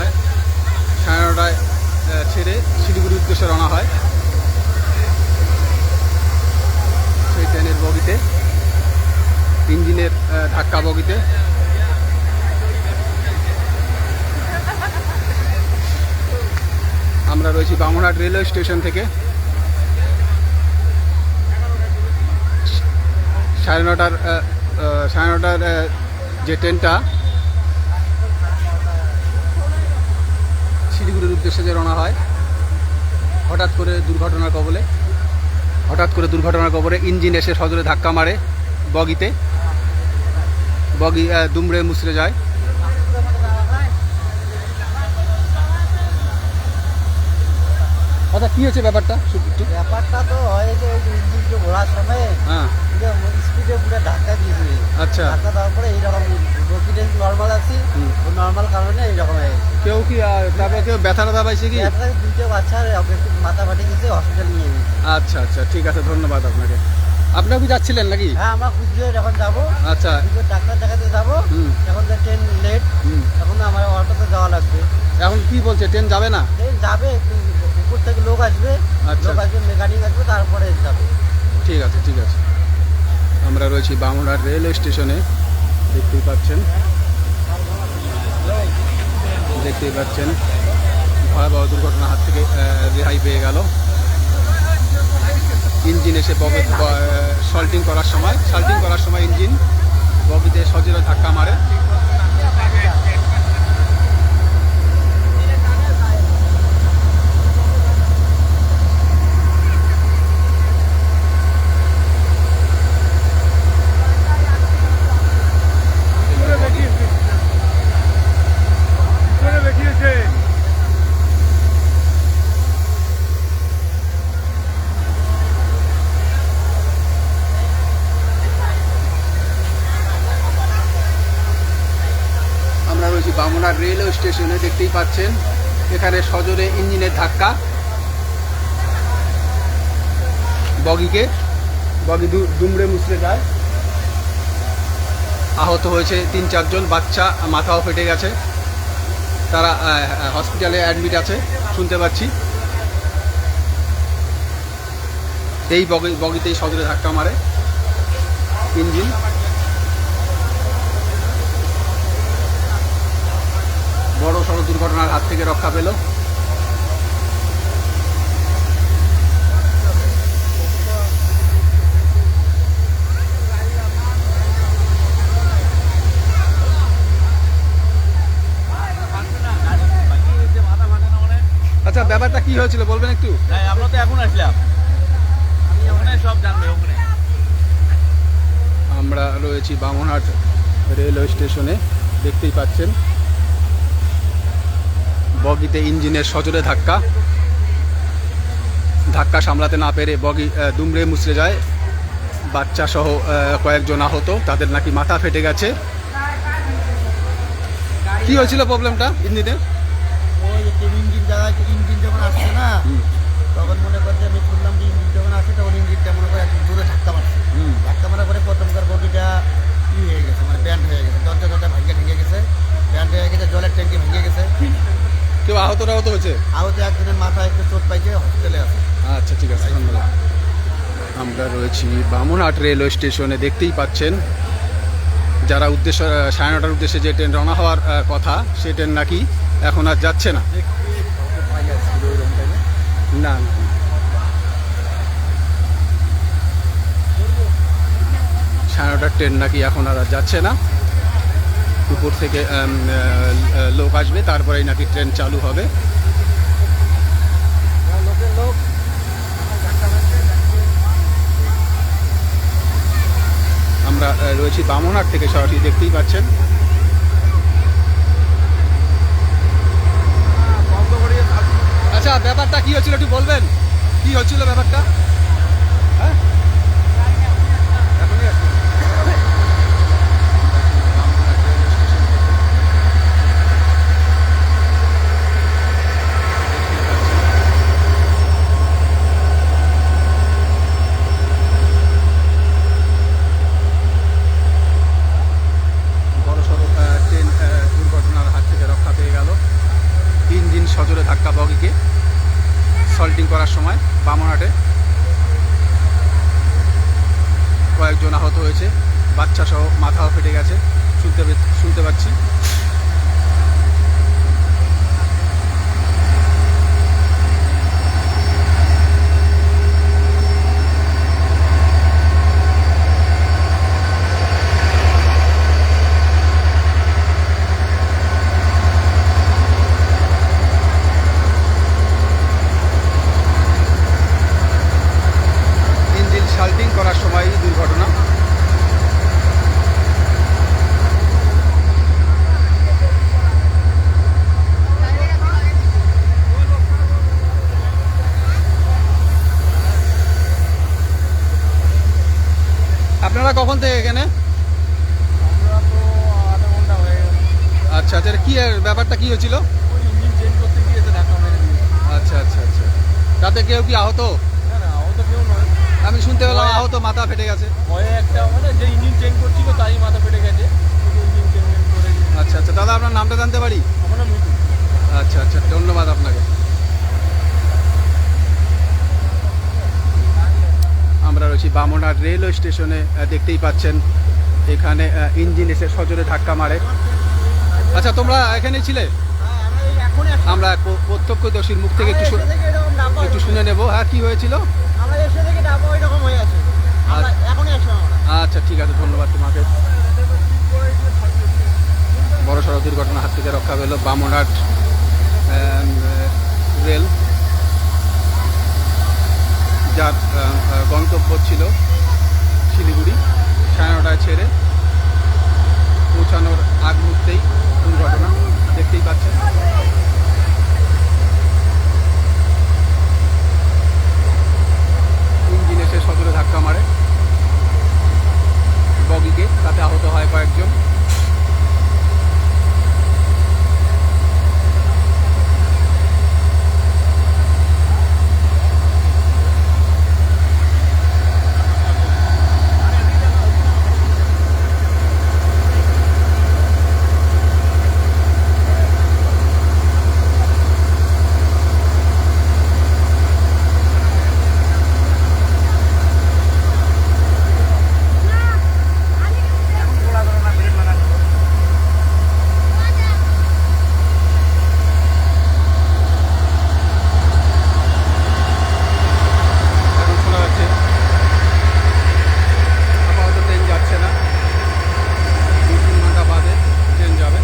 সময় সাড়ে নটায় ছেড়ে শিলিগুড়ির উদ্দেশ্যে রওনা হয়। সেই ট্রেনের বগিতে, ইঞ্জিনের ধাক্কা বগিতে। আমরা রয়েছি বামনহাট রেলওয়ে স্টেশন থেকে। সাড়ে নটার সাড়ে নটার যে ট্রেনটা শিলিগুড়ির উদ্দেশ্যে যে রওনা হয় হঠাৎ করে দুর্ঘটনার কবলে হঠাৎ করে দুর্ঘটনার কবলে ইঞ্জিন এসে সজোরে ধাক্কা মারে বগিতে। বগি দুমড়ে মুচড়ে যায়। আচ্ছা কী হচ্ছে ব্যাপারটা? ব্যাপারটা তো হয়েছে যে ইঞ্জিনকে ঘোরার সময় হ্যাঁ। স্পিডে পুরো ধাক্কা দিয়েছে। আচ্ছা। ধাক্কা দেওয়ার পরে এইরকম রকিটে নর্মাল আছি হুম। নর্মাল কারণে এইরকম হয়েছে কেউ কি আহ, তারপরে কেউ ব্যথা ট্যাথা পাইছে কি? দুইটা বাচ্চার মাথা ফাটে গেছে হসপিটাল নিয়ে গেছে। আচ্ছা আচ্ছা ঠিক আছে ধন্যবাদ আপনাকে। আপনারা কি যাচ্ছিলেন নাকি? হ্যাঁ আমরা কুচবিহার যখন যাব আচ্ছা। দুটো ডাক্তার দেখাতে যাব। এখন তো ট্রেন লেট। এখন আমার অটোতে যাওয়া লাগবে। এখন কি বলছে ট্রেন যাবে না? ট্রেন যাবে উপর থেকে লোক আসবে আচ্ছা। লোক আসবে মেকানিক আসবে তারপরে যাবে। ঠিক আছে ঠিক আছে। আমরা রয়েছি বামুনহাট রেলওয়ে স্টেশনে দেখতেই পাচ্ছেন। দেখতেই পাচ্ছেন। ভয়াবহ দুর্ঘটনার হাত থেকে রেহাই পেয়ে গেল। ইঞ্জিন এসে বগে সল্টিং করার সময়, সল্টিং করার সময় ইঞ্জিন বগিতে সজোরে ধাক্কা মারে আমরা রয়েছি বামুনার রেলওয়ে স্টেশনে দেখতেই পাচ্ছেন, এখানে সজোরে ইঞ্জিনের ধাক্কা। বগিকে, বগি দুমড়ে মুচড়ে যায়। আহত হয়েছে তিন চারজন, বাচ্চা মাথাও ফেটে গেছে। তারা হসপিটালে অ্যাডমিট আছে, শুনতে পাচ্ছি। এই বগি বগিতেই সজোরে ধাক্কা মারে। ইঞ্জিন বড় সড়ো দুর্ঘটনার হাত থেকে রক্ষা পেল। আচ্ছা ব্যাপারটা কি হয়েছিল বলবেন একটু? হ্যাঁ আমরা তো এখন আসলাম। ওখানে সব জানবে ওখানে। আমরা রয়েছি বামনহাট রেলওয়ে স্টেশনে দেখতেই পাচ্ছেন। বগিতে ইঞ্জিনের সজোরে ধাক্কা। ধাক্কা সামলাতে না পেরে বগি দুমড়ে মুচড়ে যায়। বাচ্চা সহ কয়েকজন আহত তাদের নাকি মাথা ফেটে গেছে। কি হয়েছিল প্রবলেমটা ইঞ্জিনের? ওই ইঞ্জিন ইঞ্জিন যখন আসছে না তখন মনে করছে আমি শুনলাম যে ইঞ্জিন যখন তখন ইঞ্জিনটা মনে করে একদম জোরে ধাক্কা মারছে। হুম। ধাক্কা মারার পরে প্রথমকার বগিটা ই হয়ে গেছে মানে ব্যান্ড হয়ে গেছে দরজা ভেঙে গেছে। ব্যান্ড হয়ে গেছে জলের ট্যাঙ্কি ভেঙে গেছে। কেউ আহত আহত হয়েছে? আহত একজনের মাথায় একটু চোট পাইছে হসপিটালে আছে। আচ্ছা ঠিক আছে ধন্যবাদ। আমরা রয়েছি বামুনহাট রেলওয়ে স্টেশনে দেখতেই পাচ্ছেন। যারা উদ্দেশ্য সাড়ে নটার উদ্দেশ্যে যে ট্রেন রওনা হওয়ার কথা সে ট্রেন নাকি এখন আর যাচ্ছে না? না সাড়ে নটার ট্রেন নাকি এখন আর যাচ্ছে না। উপর থেকে লোক আসবে, তারপরেই নাকি ট্রেন চালু হবে। আমরা রয়েছি বামনহাট থেকে, সরাসরি দেখতেই পাচ্ছেন। আচ্ছা ব্যাপারটা কি হচ্ছিল একটু বলবেন? কি হচ্ছিল ব্যাপারটা হ্যাঁ এখনই আসছি। বড়সড় আহ, ট্রেন আহ, দুর্ঘটনার হাত থেকে রক্ষা পেয়ে গেল ইঞ্জিন সজোরে ধাক্কা বগিকে সল্টিং করার সময় বামনহাটে কয়েকজন আহত হয়েছে বাচ্চা সহ মাথাও ফেটে গেছে শুনতে শুনতে পাচ্ছি ইঞ্জিন শাল্টিং করার সময় দুর্ঘটনা আপনারা কখন থেকে এখানে আমরা তো আধা ঘণ্টা হয়ে গেল আচ্ছা আচ্ছা এটা কি ব্যাপারটা কি হয়েছিল? ওই ইঞ্জিন চেঞ্জ করতে গিয়েছে ধাক্কা আচ্ছা আচ্ছা আচ্ছা। তাতে কেউ কি আহত? না না কেউ নয় আমি শুনতে পেলাম আহত মাথা ফেটে গেছে। একটা মানে যে ইঞ্জিন চেঞ্জ করছিল তারই মাথা ফেটে গেছে। আচ্ছা আচ্ছা। দাদা আপনার নামটা জানতে পারি? আচ্ছা আচ্ছা। ধন্যবাদ আপনাকে। আমরা রয়েছি বামনহাট রেলওয়ে স্টেশনে দেখতেই পাচ্ছেন। এখানে ইঞ্জিন এসে সজোরে ধাক্কা মারে। আচ্ছা তোমরা এখানেই ছিলে? আমরা প্রত্যক্ষদর্শীর মুখ থেকে একটু একটু শুনে নেব। হ্যাঁ কি হয়েছিল? হয়ে আচ্ছা ঠিক আছে, ধন্যবাদ তোমাকে। বড় সড়ক দুর্ঘটনা হাত থেকে রক্ষা পেল বামনহাট রেল। যার গন্তব্য ছিল শিলিগুড়ি, সাড়ে নটায় ছেড়ে পৌঁছানোর আগ মুহূর্তেই দুর্ঘটনা দেখতেই পাচ্ছেন ইঞ্জিন এসে সজোরে ধাক্কা মারে বগিকে তাতে আহত হয় কয়েকজন এখন শোনা যাচ্ছে আপাতত ট্রেন যাচ্ছে না দু তিন ঘণ্টা বাদে ট্রেন যাবে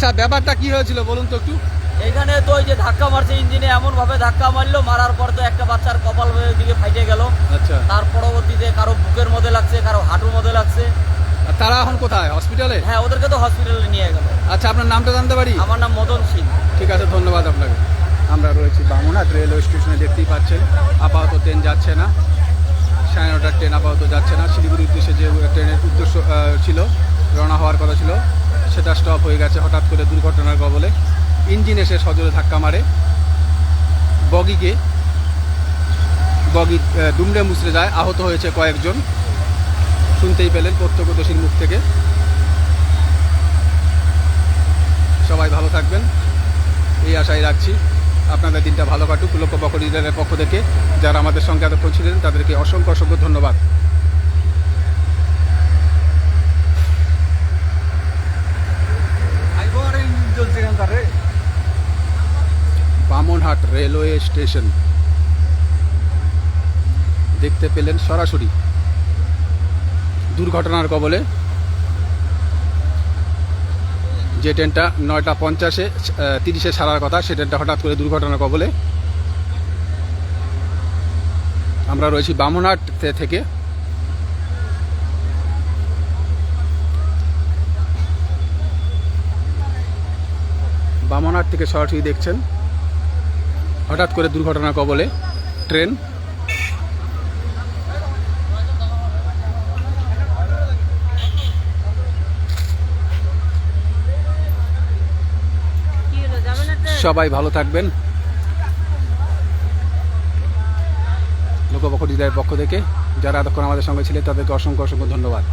আচ্ছা ব্যাপারটা কি হয়েছিল বলুন তো একটু? এখানে তো ওই যে ধাক্কা মারছে ইঞ্জিনে এমন ভাবে ধাক্কা মারলো মারার পর তো একটা বাচ্চার কপাল দিকে ফাইটে গেল। আচ্ছা। তার পরবর্তীতে কারও বুকের মধ্যে লাগছে কারও হাঁটুর মধ্যে লাগছে। তারা এখন কোথায়? হসপিটালে? হ্যাঁ ওদেরকে তো হসপিটালে নিয়ে গেল। আচ্ছা আপনার নামটা জানতে পারি? আমার নাম মদন সিং। ঠিক আছে ধন্যবাদ আপনাকে। আমরা রয়েছি বামুনহাট রেলওয়ে স্টেশনে দেখতেই পাচ্ছেন। আপাতত ট্রেন যাচ্ছে না। সাড়ে নটার ট্রেন আপাতত যাচ্ছে না। শিলিগুড়ির উদ্দেশ্যে যে ট্রেনের উদ্দেশ্য ছিল রওনা হওয়ার কথা ছিল। সেটা স্টপ হয়ে গেছে হঠাৎ করে দুর্ঘটনার কবলে। ইঞ্জিন এসে সজোরে ধাক্কা মারে। বগিকে, বগি দুমড়ে মুচড়ে যায়। আহত হয়েছে কয়েকজন। শুনতেই পেলেন প্রত্যক্ষদর্শীর মুখ থেকে। সবাই ভালো থাকবেন। এই আশাই রাখছি। আপনাদের দিনটা ভালো কাটুক। লক্ষ্য বকরিদের পক্ষ থেকে যারা আমাদের সঙ্গে এতক্ষণ ছিলেন, তাদেরকে অসংখ্য অসংখ্য ধন্যবাদ। চলছে এখানকার রে? Bamanhat railway station. দেখতে পেলেন সরাসরি দুর্ঘটনার কবলে। যে ট্রেনটা নয়টা পঞ্চাশে তিরিশে ছাড়ার কথা, সে ট্রেনটা হঠাৎ করে দুর্ঘটনার কবলে। আমরা রয়েছি বামনহাট থেকে বামনহাট থেকে সরাসরি দেখছেন। হঠাৎ করে দুর্ঘটনার কবলে, ট্রেন। সবাই ভালো থাকবেন। লোকপক্ষ ডিজাইনের পক্ষ থেকে যারা এতক্ষণ আমাদের সঙ্গে ছিলেন, তাদেরকে অসংখ্য অসংখ্য ধন্যবাদ।